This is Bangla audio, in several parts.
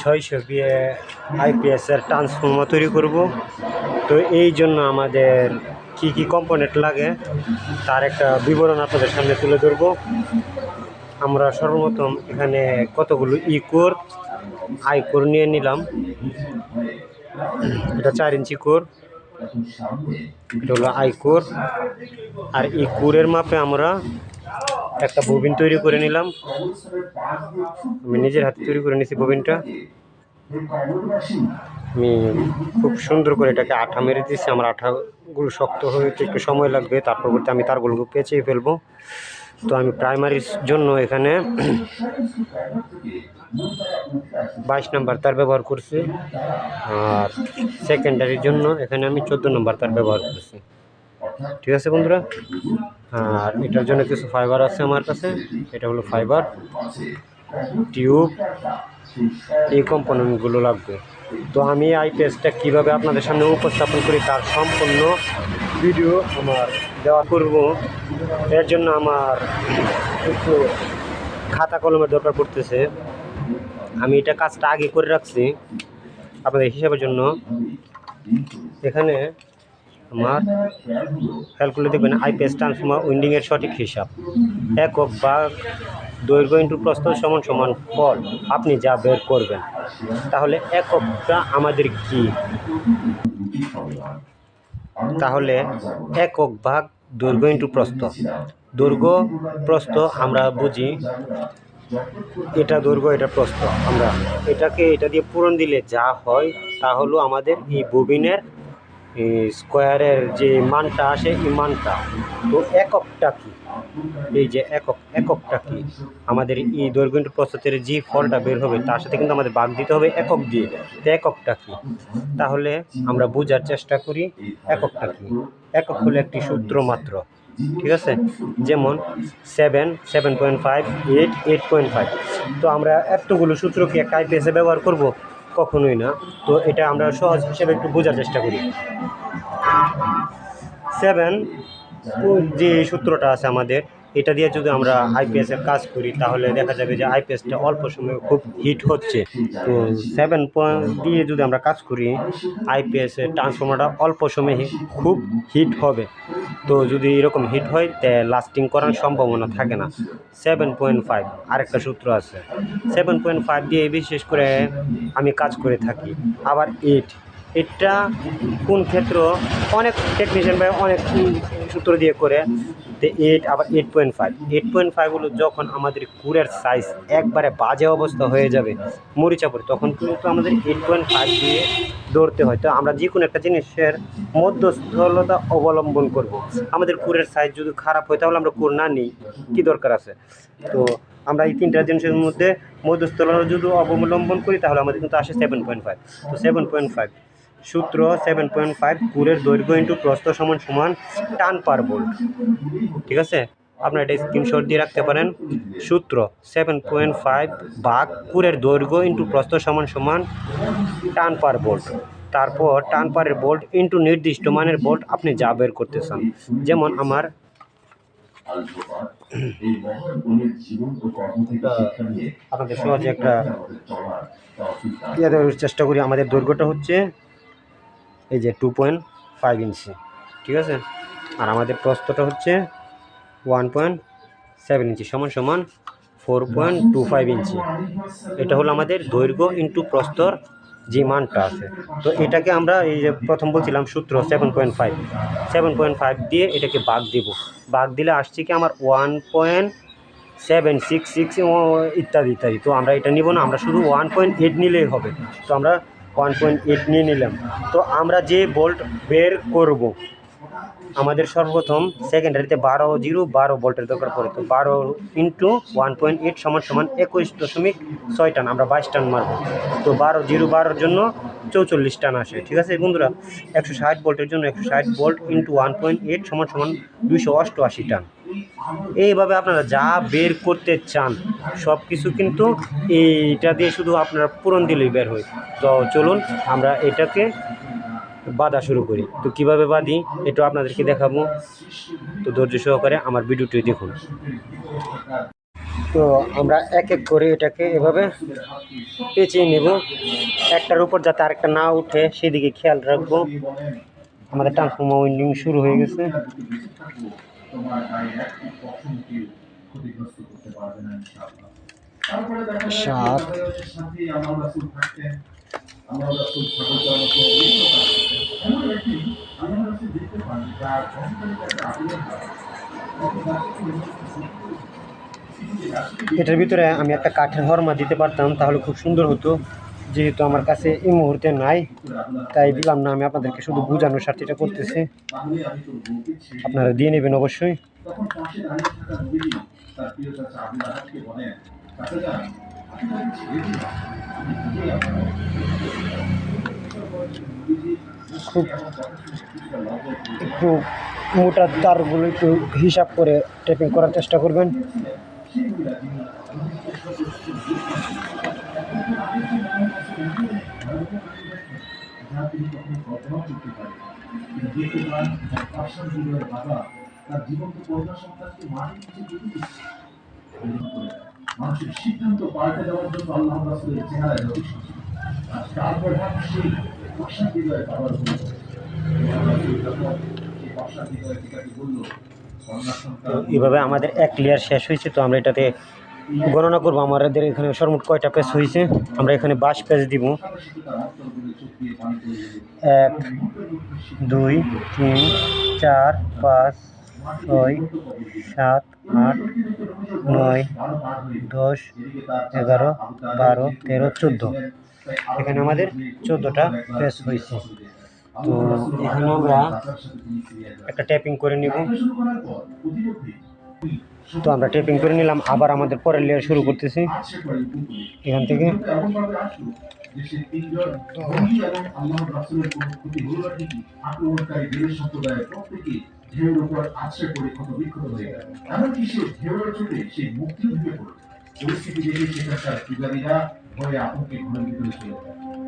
ছয়শো বিয়ে আইপিএসের ট্রান্সফর্মার তৈরি করব। তো এই জন্য আমাদের কি কি কম্পোনেন্ট লাগে, তার একটা বিবরণ আপনাদের সামনে তুলে ধরবো। আমরা সর্বপ্রথম এখানে কতগুলো ই কোর আই কোর নিয়ে নিলাম। এটা চার ইঞ্চি কোর এটা হলো আই কোর আর এই কোরের মাপে আমরা একটা ববিন তৈরি করে নিলাম। আমি নিজের হাতে তৈরি করে নিয়েছি ববিনটা আমি খুব সুন্দর করে এটাকে আঠা মেরে দিয়েছি আমার আঠাগুলো শক্ত হতে একটু সময় লাগবে। তারপর বলতে আমি তারগুলো পেঁচিয়ে ফেলব। তো আমি প্রাইমারির জন্য এখানে বাইশ নাম্বার তার ব্যবহার করছি। আর সেকেন্ডারির জন্য এখানে আমি চোদ্দ নম্বর তার ব্যবহার করছি। ঠিক আছে বন্ধুরা? আর এটার জন্য কিছু ফাইবার আছে আমার কাছে। এটা হলো ফাইবার টিউব এই কম্পোনেন্টগুলো লাগবে। তো আমি আইপিএসটা কীভাবে আপনাদের সামনে উপস্থাপন করি তার সম্পূর্ণ ভিডিও আমার দেওয়া করব। এর জন্য আমার একটু খাতা কলমের দরকার পড়তেছে। আমি এটা কাজটা আগে করে রাখছি আপনাদের হিসাবের জন্য। এখানে আমার খেয়াল করলে দেখবেন আইপিএস ট্রান্সফর্মার উইন্ডিংয়ের সঠিক হিসাব। একক বা দৈর্ঘ্য ইন্টু প্রস্থ সমান সমান ফল। আপনি যা বের করবেন। তাহলে এককটা আমাদের কি? তাহলে একক ভাগ দৈর্ঘ্য ইন্টু প্রস্থ। দৈর্ঘ্য, প্রস্থ আমরা বুঝি, এটা দৈর্ঘ্য, এটা প্রস্থ। আমরা এটাকে, এটা দিয়ে পূরণ দিলে যা হয়, তা হলো আমাদের এই ববিনের স্কোয়ারের যে মানটা আসে, এই মানটা। তো এককটা কি? এই যে একক, এককটা কি? আমাদের এই দৈর্ঘ্য প্রস্তুতের যে ফলটা বের হবে, তার সাথে কিন্তু আমাদের ভাগ দিতে হবে একক দিয়ে। তো এককটা কি? তাহলে আমরা বোঝার চেষ্টা করি এককটা কি? একক হলো একটি সূত্র মাত্র। ঠিক আছে? যেমন seven seven point five eight eight point five তো আমরা এতগুলো সূত্র কি একটা ব্যবহার করব। কখনোই না। তো এটা আমরা সহজ হিসেবে একটু বোঝার চেষ্টা করি। সেভেন যে সূত্রটা আছে আমাদের এটা দিয়ে যদি আমরা আইপিএসের কাজ করি, তাহলে দেখা যাবে যে আইপিএসটা অল্প সময়ে খুব হিট হচ্ছে। তো সেভেন পয়েন্ট দিয়ে যদি আমরা কাজ করি আইপিএসের ট্রান্সফর্মারটা অল্প সময়ে খুব হিট হবে। তো যদি এরকম হিট হয়, তে লাস্টিং করার সম্ভাবনা থাকে না। সেভেন পয়েন্ট ফাইভ আরেকটা সূত্র আছে। সেভেন পয়েন্ট ফাইভ দিয়ে বিশেষ করে আমি কাজ করে থাকি। আবার এইট এটা কোন ক্ষেত্র? অনেক টেকনিশিয়ান ভাই অনেক সূত্র দিয়ে করে। তো এইট আবার eight point five eight point five হলো যখন আমাদের কুরের সাইজ একবারে বাজে অবস্থা হয়ে যাবে মরিচা পড়ে তখন কিন্তু আমাদের এইট পয়েন্ট ফাইভ দিয়ে দৌড়তে হয়। তো আমরা যে কোনো একটা জিনিসের মধ্যস্থলতা অবলম্বন করব। আমাদের কুরের সাইজ যদি খারাপ হয়, তাহলে আমরা কুর না নিই। কী দরকার আছে? তো আমরা এই তিনটা জিনিসের মধ্যে মধ্যস্থলতা যদি অবলম্বন করি, তাহলে আমাদের কিন্তু আসে সেভেন পয়েন্ট ফাইভ তো সেভেন পয়েন্ট ফাইভ সূত্র সেভেন পয়েন্ট ফাইভ কুরের দৈর্ঘ্য ইন্টু প্রস্থ সমান সমান টান পার বোল্ট ঠিক আছে? আপনারা এটা স্ক্রিনশট দিয়ে রাখতে পারেন। সূত্র সেভেন পয়েন্ট ফাইভ ভাগ কুরের দৈর্ঘ্য ইন্টু প্রস্থ সমান সমান টান পার বোল্ট তারপর টান পারের বোল্ট ইন্টু নির্দিষ্ট মানের বোল্ট আপনি যা বের করতে চান। যেমন আমার আপনাদের সহজে একটা চেষ্টা করি। আমাদের দৈর্ঘ্যটা হচ্ছে এই যে টু পয়েন্ট ফাইভ ইঞ্চি ঠিক আছে? আর আমাদের প্রস্থটা হচ্ছে ওয়ান পয়েন্ট সেভেন ইঞ্চি সমান সমান four point two five inch এটা হলো আমাদের দৈর্ঘ্য ইন্টু প্রস্তর যে মানটা আছে। তো এটাকে আমরা এই যে প্রথম বলছিলাম সূত্র seven point five seven point five দিয়ে এটাকে বাঘ দিব। বাঘ দিলে আসছে কি আমার one point seven six six ইত্যাদি ইত্যাদি। তো আমরা এটা নিব না, আমরা শুধু ওয়ান পয়েন্ট এইট নিলেই হবে। তো আমরা ওয়ান পয়েন্ট এইট নিয়ে নিলাম। তো আমরা যে বোল্ট বের করব, আমাদের সর্বপ্রথম সেকেন্ডারিতে বারো জিরো বারো বোল্টের দরকার পড়ে। তো বারো ইন্টু ওয়ান পয়েন্ট এইট সমান সমান একুশ দশমিক ছয় টান, আমরা বাইশ টান মারবো। তো বারো জিরো বারোর জন্য চৌচল্লিশ টান আসে, ঠিক আছে? বন্ধুরা, একশো ষাট বোল্টের জন্য একশো ষাট volt into one point eight সমান সমান দুইশো অষ্টআশি টান। এইভাবে আপনারা যা বের করতে চান সব কিছু কিন্তু এইটা দিয়ে শুধু আপনারা পূরণ দিলেই বের হয়। তো চলুন, আমরা এটাকে বাঁধা শুরু করি। তো কীভাবে বাঁধি এটা আপনাদেরকে দেখাবো। তো ধৈর্য সহকারে আমার ভিডিওটি দেখুন। তো আমরা এক এক করে এটাকে এভাবে পেঁচিয়ে নেব। একটার উপর যাতে আরেকটা না উঠে, সেদিকে খেয়াল রাখব। আমাদের ট্রান্সফর্মার উইন্ডিং শুরু হয়ে গেছে সাত। এটার ভিতরে আমি একটা কাঠের হরমা দিতে পারতাম তাহলে খুব সুন্দর হতো যেহেতু আমার কাছে এই মুহূর্তে নাই, তাই দিলাম না, আমি আপনাদেরকে শুধু বোঝানোর স্বার্থে এটা করতেছি। আপনারা দিয়ে নেবেন অবশ্যই। খুব একটু মোটা তারগুলো একটু হিসাব করে টেপিং করার চেষ্টা করবেন। তিনি কখনো কল্পনা করতে তিনি দেখতে পান তার মানুষের সিদ্ধান্ত পাল্টে দেওয়ার জন্য আল্লাহ রাসূলের চেহারা যথেষ্ট আর সেই এভাবে আমাদের এক ক্লিয়ার শেষ হয়েছে, তো আমরা এটাতে গণনা করব। আমাদের এখানে সর্বমোট কয়টা পেজ হয়েছে? আমরা এখানে বাস পেজ দিব। এক, দুই, তিন, চার, পাঁচ, ছয়, সাত, আট, নয়, দশ, এগারো, বারো, তেরো, চোদ্দ। এখানে আমাদের চোদ্দোটা পেজ হয়েছে। তো এখানে আমরা একটা ট্যাপিং করে নিব। তো আমরা ট্যাপিং করে নিলাম আবার আমাদের পরের লেয়ার শুরু করতেছি এখান থেকে হয়ে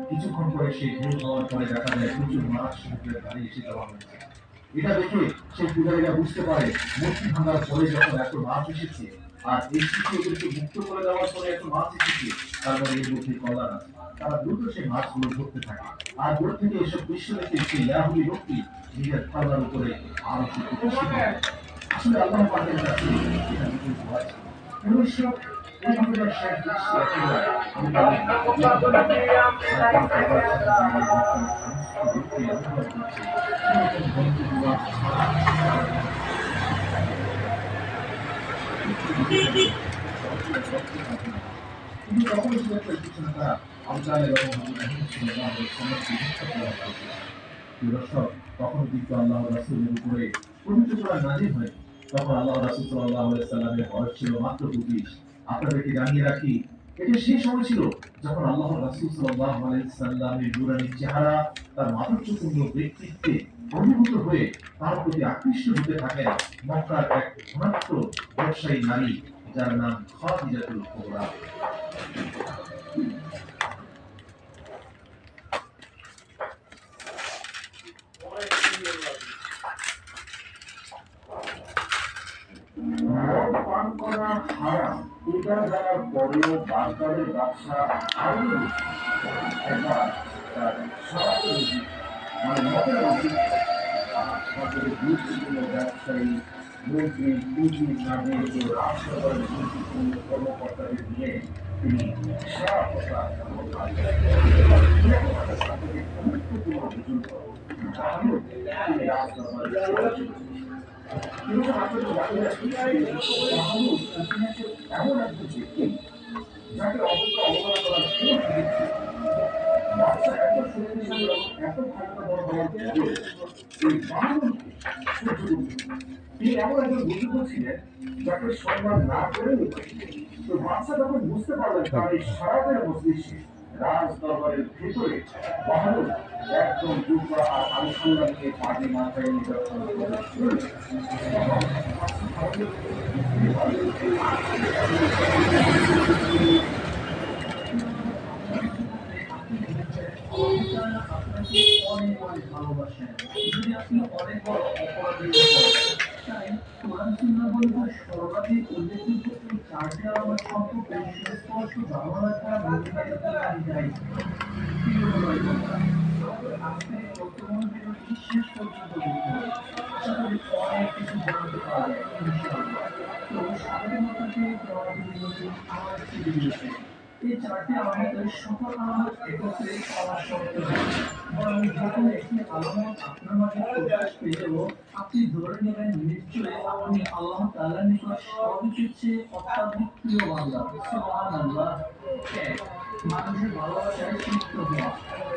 কিছুক্ষণ পরে সেই ঢেউ হওয়ার পরে দেখা যায় প্রচুর মাছ সমুদ্রের ধারে এসে জমা হয়েছে এটা দেখে সেই পূজারীরা বুঝতে পারে মূর্তি ভাঙার পরে যখন এত মাছ এসেছে আর এই শিশুদেরকে মুক্ত করে দেওয়ার পরে এত মাছ এসেছে তার মানে এর মধ্যে কল্যাণ আছে তারা দ্রুত সেই মাছগুলো ধরতে থাকে আর দূর থেকে এসব দৃশ্য দেখে সেই ইয়াহুদি লোকটি নিজের পাল্লার উপরে আরও হয়। আসলে আল্লাহ পাকের কাছে এটা ভয় ছিল। দর্শক তখন কিন্তু আল্লাহ রাসূলের উপরে পবিত্র কোরআন নাজিল হয় তখন আল্লাহ রাসূল আলাইহি সাল্লামের বয়স ছিল মাত্র 25 আপনাদেরকে জানিয়ে রাখি, এটা সেই সময় ছিল যখন আল্লাহ রাসুল সাল্লাহ আলাইসাল্লামের নুরানি চেহারা, তার মাধুর্যপূর্ণ ব্যক্তিত্বে অনুভূত হয়ে তার প্রতি আকৃষ্ট হতে থাকেন মক্কার এক ধনাত্ম ব্যবসায়ী নারী, যার নাম খাদিজাতুল কুবরা। পান করা হারাম। এটা জানার পরেও বাজারের ব্যবসা মানে ব্যবসায়ী তিনি এমন একজন বুজুর্গ ছিলেন যাকে সম্মান না নেই। তো বাচ্চা যখন বুঝতে পারলেন তার এই সারাদের মস্তিষ্কে রাজ দরবারের ভেতরে বাহাদুর একদম দুর্গা আর আলোচনা নিয়ে পাটি মাথায় অনেক অনেক ভালোবাসেন যদি আপনি অনেক বড় অপরাধী আমার। এই চারটি আলামতের সকল আলামত একত্রে মাঝে প্রকাশ পেলেও আপনি ধরে নেবেন নিশ্চয়ই আপনি আল্লাহ তাআলার নিকট সবকিছু অত্যাধিক প্রিয় বান্দা সুবহানাল্লাহ মানুষের ভালোবাসায় সিক্ত হওয়া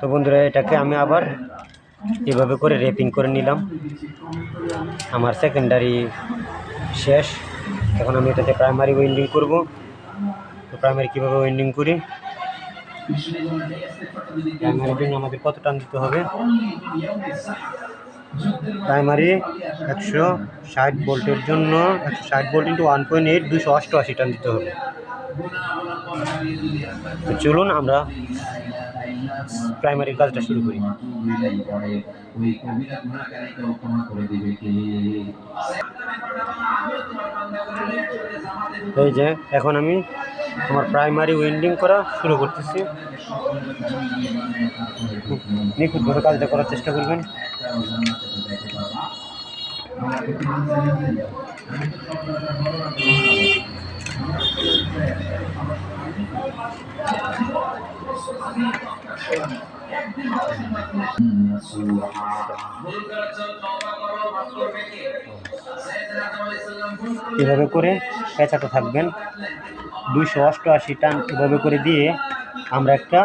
তো বন্ধুরা, এটাকে আমি আবার এভাবে করে রেপিং করে নিলাম। আমার সেকেন্ডারি শেষ। এখন আমি এটাতে প্রাইমারি ওয়েন্ডিং করব। তো প্রাইমারি কীভাবে ওয়েন্ডিং করি? প্রাইমারি জন্য আমাদের কত টান দিতে হবে? প্রাইমারি একশো ষাট ভোল্টের জন্য একশো ষাট volt into one point eight দুশো অষ্টআশি টান দিতে হবে। তো চলুন আমরা প্রাইমারি কাজটা শুরু করি। এই যে, এখন আমি আমার প্রাইমারি ওয়েন্ডিং করা শুরু করতেছি। নিখুঁতভাবে কাজটা করার চেষ্টা করবেন। এভাবে করে পেঁচাতে থাকবেন। দুইশো অষ্টআশি টান এভাবে করে দিয়ে আমরা একটা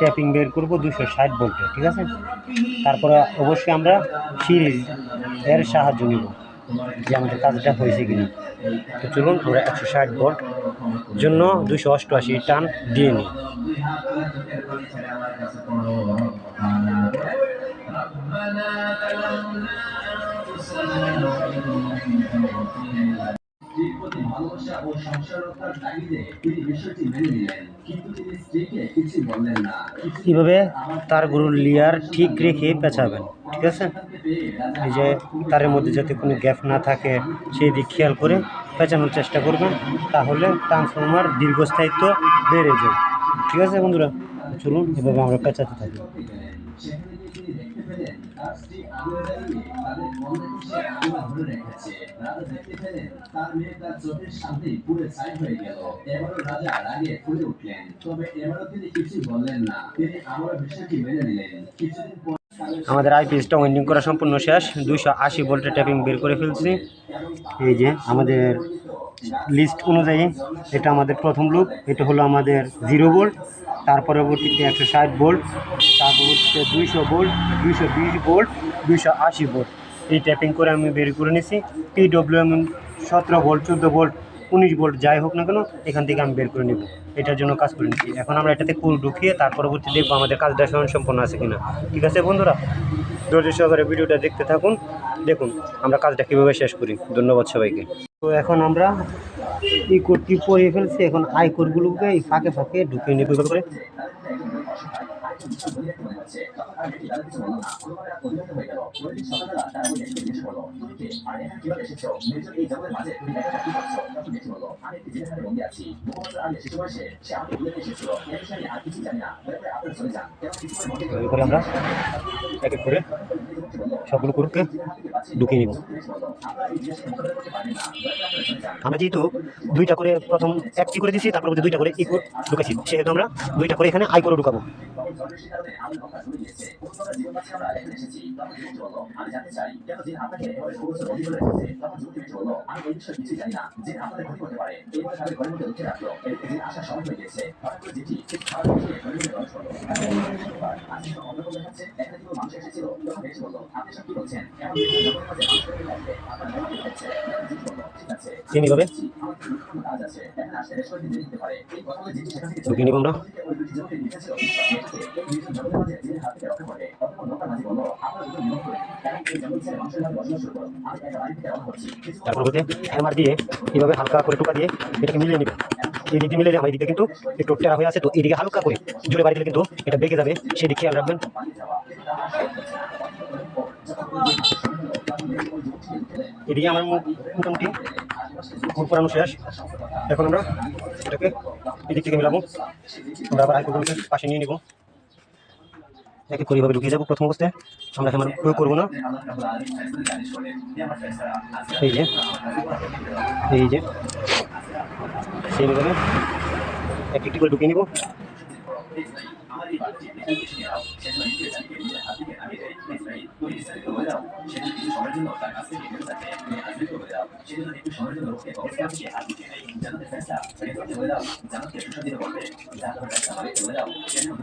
ট্যাপিং বের করব দুশো ষাট ভোল্টে ঠিক আছে? তারপরে অবশ্যই আমরা সিরিজ এর সাহায্য নিব যে আমাদের কাজটা হয়েছে কিনা। তো চলুন, আমরা একশো ষাট ভোল্ট জন্য দুশো অষ্টআশি টান দিয়ে নিই। ও সংসার রক্ষার তাগিদে তিনি বিষয়টি মেনে নিলেন। কিন্তু তিনি স্ত্রীকে কিছু বললেন না। কিছু কীভাবে তারগুলো লেয়ার ঠিক রেখে পেঁচাবেন ঠিক আছে? এই যে তারের মধ্যে যাতে কোনো গ্যাপ না থাকে সেই দিক খেয়াল করে পেঁচানোর চেষ্টা করবেন তাহলে ট্রান্সফর্মার দীর্ঘস্থায়িত্ব বেড়ে যায় ঠিক আছে বন্ধুরা? চলুন এভাবে আমরা পেঁচাতে থাকি। সেখানে তিনি দেখতে পেলেন তার স্ত্রী আগুনে দাঁড়িয়ে তাদের সে আগুনে ধরে রেখেছে। আমাদের আইপিএসটা ওয়েন্ডিং করা সম্পূর্ণ শেষ। দুইশো আশি ভোল্টের ট্যাপিং বের করে ফেলছি এই যে আমাদের লিস্ট অনুযায়ী এটা আমাদের প্রথম লুপ এটা হলো আমাদের জিরো ভোল্ট তার পরবর্তীতে একশো ষাট ভোল্ট তার পরবর্তীতে দুইশো ভোল্ট দুইশো বিশ ভোল্ট দুইশো আশি ভোল্ট এই ট্যাপিং করে আমি বের করে নিছি। পিডব্লিউএম সতেরো ভোল্ট চোদ্দ ভোল্ট উনিশ ভোল্ট যাই হোক না কেন, এখান থেকে আমি বের করে নেব। এটার জন্য কাজ করে নিচ্ছি এখন আমরা এটাতে কুল ঢুকিয়ে তার পরবর্তী দেখব আমাদের কাজটা স্বয়ং সম্পন্ন আছে কিনা। ঠিক আছে বন্ধুরা? ধৈর্য সহকারে ভিডিওটা দেখতে থাকুন। দেখুন, আমরা কাজটা কীভাবে শেষ করি। ধন্যবাদ সবাইকে। তো এখন আমরা এই কোডটি পরিয়ে ফেলছি। এখন আই কোডগুলোকে এই ফাঁকে ফাঁকে ঢুকিয়ে নেব। করে আমরা করে সবগুলো করুক ঢুকিয়ে নিব। আমরা যেহেতু দুইটা করে প্রথম একটি করে দিছি তারপর দুইটা করে ই করে ঢুকাইছি, সেহেতু আমরা দুইটা করে এখানে আই করে ঢুকাবো। সন্ত্রাসী কারণে আমি ঘটনা ঘুরে গিয়েছে কোনো জীবন বাঁচিয়ে আমরা এখানে এসেছি তখন যুক্তি বলল আমি জানতে চাই কেন জিন আপনাকে এভাবে সর্বোচ্চ বন্দী করে রেখেছে তখন যুক্তি বলল আমি এই বিষয়ে কিছুই জানি না যে আপনাদের ক্ষতি করতে পারে এই বলে তাদের ঘরের মধ্যে লুকিয়ে রাখল এদিকে জিন আসার সময় হয়ে গিয়েছে হঠাৎ করে জিটি ঠিক খারাপ বসে ঘরের মধ্যে লঞ্চ করল আজকে অন্যরকম দেখাচ্ছে এখানে কেউ মানুষ এসেছিল তখন বেশ বলল আপনি সব কি বলছেন এমন মানুষের আপনার মনে হচ্ছে জিটি সেম এইভাবে ঢুকিয়ে নিব আমরা। তারপর হ্যামার দিয়ে এইভাবে হালকা করে টুকা দিয়ে এটাকে মিলিয়ে নিবে। এই দিকটি মিলে আমার এদিকে কিন্তু একটু টেরা হয়ে আছে, তো এদিকে হালকা করে জোরে বাড়ি দিলে কিন্তু এটা বেঁকে যাবে সেদিকে খেয়াল রাখবেন। এদিকে আমার মোটামুটি মুখ পরানো শেষ। এখন আমরা এটাকে এদিক থেকে মিলাবো। আমরা আবার পাশে নিয়ে নিব। একে করে এভাবে ঢুকিয়ে যাব প্রথম অবস্থায়। আমরা হ্যামার প্রয়োগ করব না। এই যে এই যে সেইভাবে এক একটি করে ঢুকিয়ে নিব।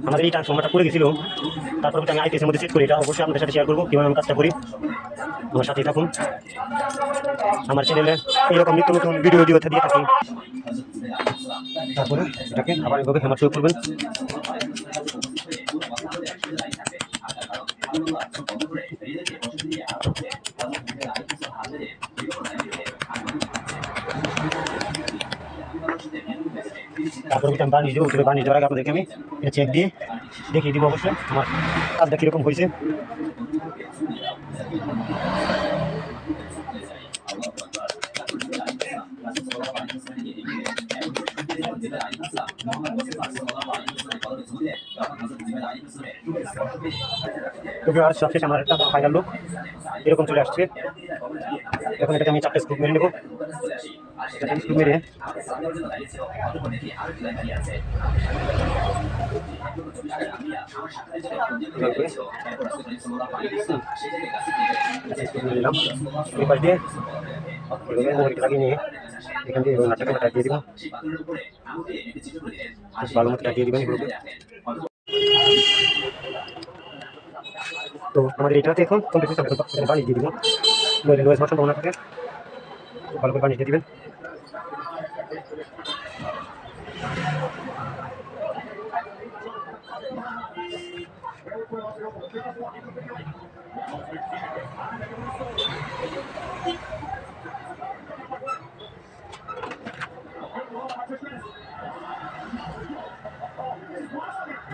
আমাদের এই ট্রান্সফর্মারটা পড়ে গেছিল তারপর আমি আইপিএসের মধ্যে চেক করি। এটা অবশ্যই আপনাদের সাথে শেয়ার করব। কীভাবে আমি কাজটা করি? আমার সাথেই থাকুন। আমার চ্যানেলে এইরকম নিত্য নতুন ভিডিও ভিডিও দিয়ে থাকি তারপরে এটাকে আবার এভাবে হেমার শুরু করবেন। তারপরে আমি বানিয়ে দেবো ওখানে বানিয়ে দেওয়ার আগে আপনাদেরকে আমি এটা চেক দিয়ে দেখিয়ে দিব অবশ্যই আমার কাজটা কীরকম হয়েছে। তবে আর সবশেষে আমার একটা ফাইনাল লুক এরকম চলে আসছে। এখন এটাকে আমি চারটে স্কুপ মেরে নেব। চারটে স্কুপ মেরে নিলাম। এই পাশ দিয়ে লাগিয়ে নিয়ে এখান থেকে নাটকে লাগিয়ে দিব ভালো মতো লাগিয়ে দিবেন এগুলোকে তো আমাদের এটাতে এখন কমপ্লিট বানিয়ে দিয়ে দিবেন নয়েজ সম্ভাবনা ভালো করে বানিয়ে দিয়ে দিবেন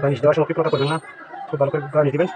বানিয়ে দেওয়ার সময় কৃপণতা করবেন না। খুব ভালো করে বানিয়ে দিবেন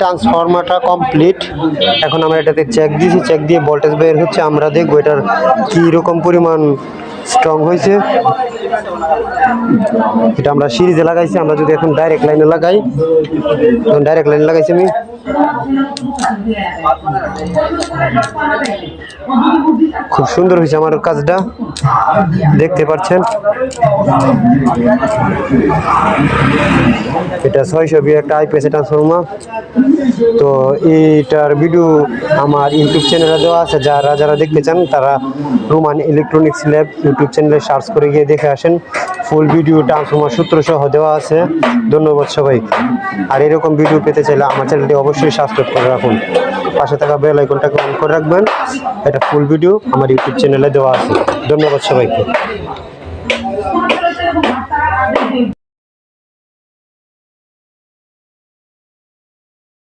ট্রান্সফর্মারটা কমপ্লিট এখন আমরা এটাতে চেক দিয়েছি চেক দিয়ে ভোল্টেজ বের হচ্ছে, আমরা দেখব এটার রকম পরিমাণ স্ট্রং হয়েছে। এটা আমরা সিরিজে লাগাইছি, আমরা যদি এখন ডাইরেক্ট লাইনে লাগাই ডাইরেক্ট লাইনে লাগাইছি আমি। খুব সুন্দর হয়েছে আমার কাজটা। দেখতে পাচ্ছেন। এটা ছয়শো একটা আইপিএস ট্রান্সফর্মার তো এইটার ভিডিও আমার ইউটিউব চ্যানেলে দেওয়া আছে। যারা যারা দেখতে চান, তারা রোমান ইলেকট্রনিক্স ল্যাব ইউটিউব চ্যানেলে সার্চ করে গিয়ে দেখে আসেন। ফুল ভিডিও ট্রান্সফর্মার সূত্র সহ দেওয়া আছে। ধন্যবাদ সবাই। আর এরকম ভিডিও পেতে চাইলে আমার চ্যানেলটি অবশ্যই সাবস্ক্রাইব করে রাখুন। পাশে থাকা বেল আইকনটাকে অন করে রাখবেন। এটা ফুল ভিডিও আমার ইউটিউব চ্যানেলে দেওয়া আছে। ধন্যবাদ সবাইকে।